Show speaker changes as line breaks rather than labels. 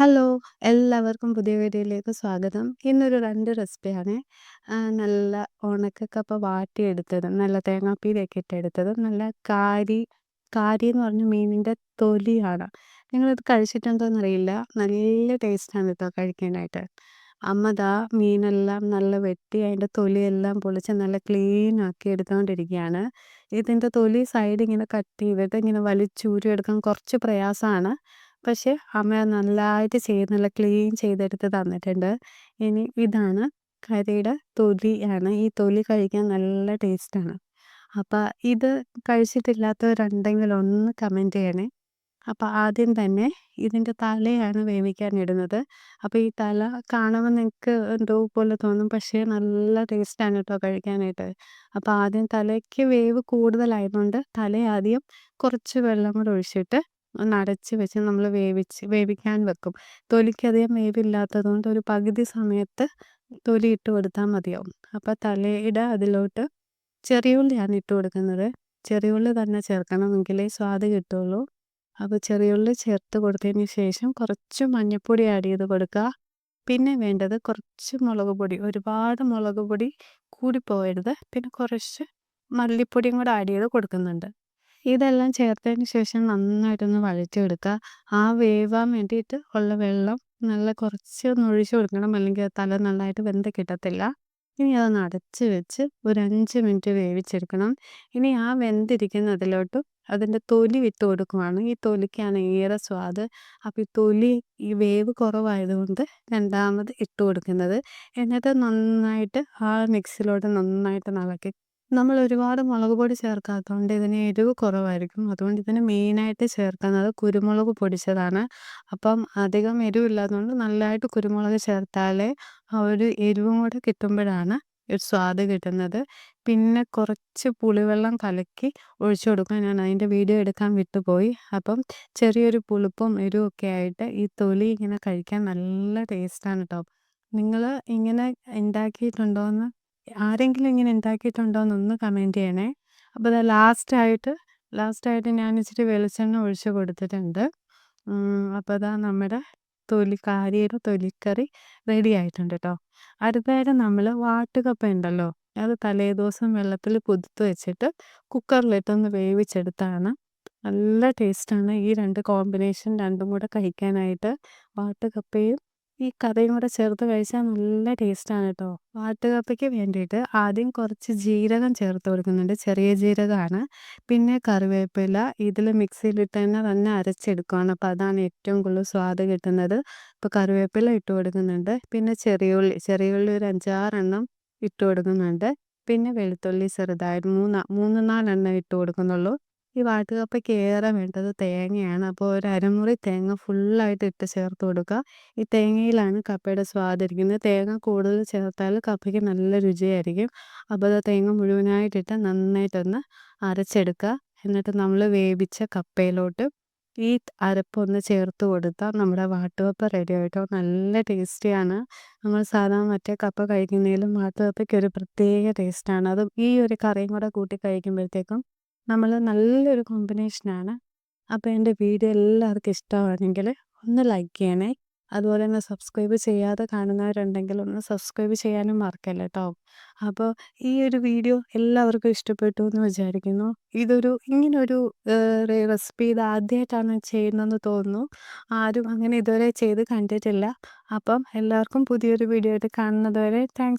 Hello! എല്ലാവർക്കും പുതിയ വീഡിയോയിലേക്ക് സ്വാഗതം. ഇന്നൊരു രണ്ട് റെസിപ്പിയാണ്. നല്ല ഉണക്കക്കപ്പ വാട്ടിയെടുത്തത്, നല്ല തേങ്ങാപ്പീരയൊക്കെ ഇട്ടെടുത്തത്, നല്ല കാരി കാരി എന്ന് പറഞ്ഞ മീനിന്റെ തൊലിയാണ്. കഴിച്ചിട്ടുണ്ടോ എന്നറിയില്ല നല്ല ടേസ്റ്റാണ് കേട്ടോ കഴിക്കാനായിട്ട്. അമ്മ ദാ മീനെല്ലാം നല്ല വെട്ടി അതിന്റെ തൊലിയെല്ലാം പൊളിച്ച് നല്ല ക്ലീൻ ആക്കി എടുത്തുകൊണ്ടിരിക്കുകയാണ് ഇതിന്റെ തൊലി സൈഡ് ഇങ്ങനെ കട്ട് ചെയ്തിട്ട് ഇങ്ങനെ വലിച്ചൂരി എടുക്കാൻ കുറച്ച് പ്രയാസമാണ്. പക്ഷേ അമ്മ നല്ലതായിട്ട് ചെയ്ത് നല്ല ക്ലീൻ ചെയ്തെടുത്ത് തന്നിട്ടുണ്ട്. ഇനി ഇതാണ് കരിയുടെ തൊലിയാണ്. ഈ തൊലി കഴിക്കാൻ നല്ല ടേസ്റ്റാണ്. അപ്പം ഇത് കഴിച്ചിട്ടില്ലാത്തവരുണ്ടെങ്കിൽ ഒന്ന് കമന്റ് ചെയ്യണേ. അപ്പം ആദ്യം തന്നെ ഇതിന്റെ തലയാണ് വേവിക്കാൻ ഇടുന്നത്. അപ്പോൾ ഈ തല കാണുമ്പോൾ നിങ്ങൾക്ക് എന്തോ പോലെ തോന്നും. പക്ഷേ നല്ല ടേസ്റ്റാണ് കേട്ടോ കഴിക്കാനായിട്ട്. അപ്പോൾ ആദ്യം തലയ്ക്ക് വേവ് കൂടുതലായതുകൊണ്ട് തല ആദ്യം കുറച്ച് വെള്ളം കൂടെ ഒഴിച്ചിട്ട് ഒന്ന് അടച്ച് വെച്ച് നമ്മൾ വേവിച്ച് വേവിക്കാൻ വെക്കും. തൊലിക്ക് അധികം വേവില്ലാത്തത് കൊണ്ട് ഒരു പകുതി സമയത്ത് തൊലി ഇട്ട് കൊടുത്താൽ മതിയാവും. അപ്പോൾ തലയുടെ അതിലോട്ട് ചെറിയ ഉള്ളിയാണ് ഇട്ട് കൊടുക്കുന്നത്. ചെറിയ ഉള്ളി തന്നെ ചേർക്കണം എങ്കിലേ സ്വാദ് കിട്ടുള്ളൂ. അപ്പോൾ ചെറിയ ഉള്ളി ചേർത്ത് കൊടുത്തതിന് ശേഷം കുറച്ച് മഞ്ഞൾപ്പൊടി ആഡ് ചെയ്ത് കൊടുക്കുക. പിന്നെ വേണ്ടത് കുറച്ച് മുളക് പൊടി. ഒരുപാട് മുളക് പൊടി കൂടിപ്പോയരുത് പിന്നെ കുറച്ച് മല്ലിപ്പൊടിയും കൂടെ ആഡ് ചെയ്ത് കൊടുക്കുന്നുണ്ട്. ഇതെല്ലാം ചേർത്തതിന് ശേഷം നന്നായിട്ടൊന്ന് വഴറ്റിയെടുക്കുക. ആ വേവാൻ വേണ്ടിയിട്ട് ഉള്ള വെള്ളം നല്ല കുറച്ച് ഒന്ന് ഒഴിച്ചു കൊടുക്കണം. അല്ലെങ്കിൽ തല നന്നായിട്ട് വെന്ത് കിട്ടത്തില്ല. ഇനി അതൊന്ന് അടച്ച് വെച്ച് ഒരു അഞ്ച് മിനിറ്റ് വേവിച്ചെടുക്കണം. ഇനി ആ വെന്തിരിക്കുന്നതിലോട്ട് അതിന്റെ തൊലി വിട്ട് കൊടുക്കുവാണ്. ഈ തൊലിക്കാണ് ഏറെ സ്വാദ്. അപ്പോൾ ഈ തൊലി ഈ വേവ് കുറവായതുകൊണ്ട് രണ്ടാമത് ഇട്ട് കൊടുക്കുന്നത്. എന്നിട്ട് നന്നായിട്ട് ആ മിക്സിയിലോട്ട് നന്നായിട്ട് ഇളക്കി നമ്മൾ ഒരുപാട് മുളക് പൊടി ചേർക്കാത്തതുകൊണ്ട് ഇതിന് എരിവ് കുറവായിരിക്കും. അതുകൊണ്ട് ഇതിന് മെയിനായിട്ട് ചേർക്കുന്നത് കുരുമുളക് പൊടിച്ചതാണ്. അപ്പം അധികം എരിവില്ലാത്തതുകൊണ്ട് നല്ലതായിട്ട് കുരുമുളക് ചേർത്താലേ ആ ഒരു എരിവും കൂടെ കിട്ടുമ്പോഴാണ് ഒരു സ്വാദ് കിട്ടുന്നത്. പിന്നെ കുറച്ച് പുളിവെള്ളം കലക്കി ഒഴിച്ച് കൊടുക്കുക. ഞാൻ അതിന്റെ വീഡിയോ എടുക്കാൻ വിട്ടുപോയി. അപ്പം ചെറിയൊരു പുളിപ്പും എരിവും ഒക്കെ ആയിട്ട് ഈ തൊലി ഇങ്ങനെ കഴിക്കാൻ നല്ല ടേസ്റ്റാണ് കേട്ടോ. നിങ്ങൾ ഇങ്ങനെ ഉണ്ടാക്കിയിട്ടുണ്ടോയെന്ന് ആരെങ്കിലും ഇങ്ങനെ ഉണ്ടാക്കിയിട്ടുണ്ടോയെന്ന് ഒന്ന് കമന്റ് ചെയ്യണേ. അപ്പോൾ ദാ ലാസ്റ്റായിട്ട് ലാസ്റ്റായിട്ട് ഞാൻ ഇച്ചിരി വെളിച്ചെണ്ണ ഒഴിച്ച് കൊടുത്തിട്ടുണ്ട്. അപ്പോൾ ദാ നമ്മുടെ തൊലി കാരിയുടെ തൊലിക്കറി റെഡി ആയിട്ടുണ്ട് കേട്ടോ. അടുത്തതായിട്ട് നമ്മൾ വാട്ടുകപ്പ ഉണ്ടല്ലോ അത് തലേദിവസം വെള്ളത്തിൽ കുതിർത്ത് വെച്ചിട്ട് കുക്കറിലിട്ടൊന്ന് വേവിച്ചെടുത്തതാണ്. നല്ല ടേസ്റ്റാണ് ഈ രണ്ട് കോമ്പിനേഷൻ രണ്ടും കൂടെ കഴിക്കാനായിട്ട്. വാട്ടുകപ്പയും ഈ കറിയും കൂടെ ചേർത്ത് കഴിച്ചാൽ നല്ല ടേസ്റ്റാണ് കേട്ടോ. വാട്ടുകപ്പയ്ക്ക് വേണ്ടിയിട്ട് ആദ്യം കുറച്ച് ജീരകം ചേർത്ത് കൊടുക്കുന്നുണ്ട്. ചെറിയ ജീരകമാണ്. പിന്നെ കറിവേപ്പില ഇതിൽ മിക്സിയിലിട്ട് തന്നെ തന്നെ അരച്ചെടുക്കുകയാണ്. അപ്പോൾ അതാണ് ഏറ്റവും കൂടുതൽ സ്വാദ് കിട്ടുന്നത്. ഇപ്പോൾ കറിവേപ്പില ഇട്ട് കൊടുക്കുന്നുണ്ട്. പിന്നെ ചെറിയ ഉള്ളി ചെറിയ ഉള്ളി ഒരു 5, 6 എണ്ണം ഇട്ട് കൊടുക്കുന്നുണ്ട്. പിന്നെ വെളുത്തുള്ളി ചെറുതായിട്ട് മൂന്ന് മൂന്ന് നാലെണ്ണം ഇട്ട് കൊടുക്കുന്നുള്ളൂ. ഈ വാട്ടുകപ്പയ്ക്ക് ഏറെ വേണ്ടത് തേങ്ങയാണ്. അപ്പോൾ ഒരു അരമുറി തേങ്ങ ഫുള്ളായിട്ട് ഇട്ട് ചേർത്ത് കൊടുക്കുക. ഈ തേങ്ങയിലാണ് കപ്പയുടെ സ്വാദ് ഇരിക്കുന്നത്. തേങ്ങ കൂടുതൽ ചേർത്താൽ കപ്പയ്ക്ക് നല്ല രുചിയായിരിക്കും. അപ്പോൾ അത് തേങ്ങ മുഴുവനായിട്ടിട്ട് നന്നായിട്ടൊന്ന് അരച്ചെടുക്കുക. എന്നിട്ട് നമ്മൾ വേവിച്ച കപ്പയിലോട്ട് ഈ അരപ്പൊന്ന് ചേർത്ത് കൊടുത്താൽ നമ്മുടെ വാട്ടുകപ്പ റെഡി ആയിട്ടോ നല്ല ടേസ്റ്റിയാണ്. നമ്മൾ സാധാരണ മറ്റേ കപ്പ കഴിക്കുന്നതിലും വാട്ടുകപ്പയ്ക്ക് ഒരു പ്രത്യേക ടേസ്റ്റാണ്. അതും ഈ ഒരു കറിയും കൂടെ കൂട്ടി കഴിക്കുമ്പോഴത്തേക്കും നമ്മൾ നല്ലൊരു കോമ്പിനേഷനാണ്. അപ്പോൾ എന്റെ വീഡിയോ എല്ലാവർക്കും ഇഷ്ടമാണെങ്കിൽ ഒന്ന് ലൈക്ക് ചെയ്യണേ. അതുപോലെ തന്നെ സബ്സ്ക്രൈബ് ചെയ്യാതെ കാണുന്നവരുണ്ടെങ്കിൽ ഒന്ന് സബ്സ്ക്രൈബ് ചെയ്യാനും മറക്കല്ല കേട്ടോ. അപ്പോൾ ഈ ഒരു വീഡിയോ എല്ലാവർക്കും ഇഷ്ടപ്പെട്ടു എന്ന് വിചാരിക്കുന്നു. ഇതൊരു ഇങ്ങനൊരു റെസിപ്പി ഇത് ആദ്യമായിട്ടാണ് ചെയ്യുന്നതെന്ന് തോന്നുന്നു. ആരും അങ്ങനെ ഇതുവരെ ചെയ്ത് കണ്ടിട്ടില്ല. അപ്പം എല്ലാവർക്കും പുതിയൊരു വീഡിയോ ആയിട്ട് കാണുന്നതുവരെ താങ്ക്സ്.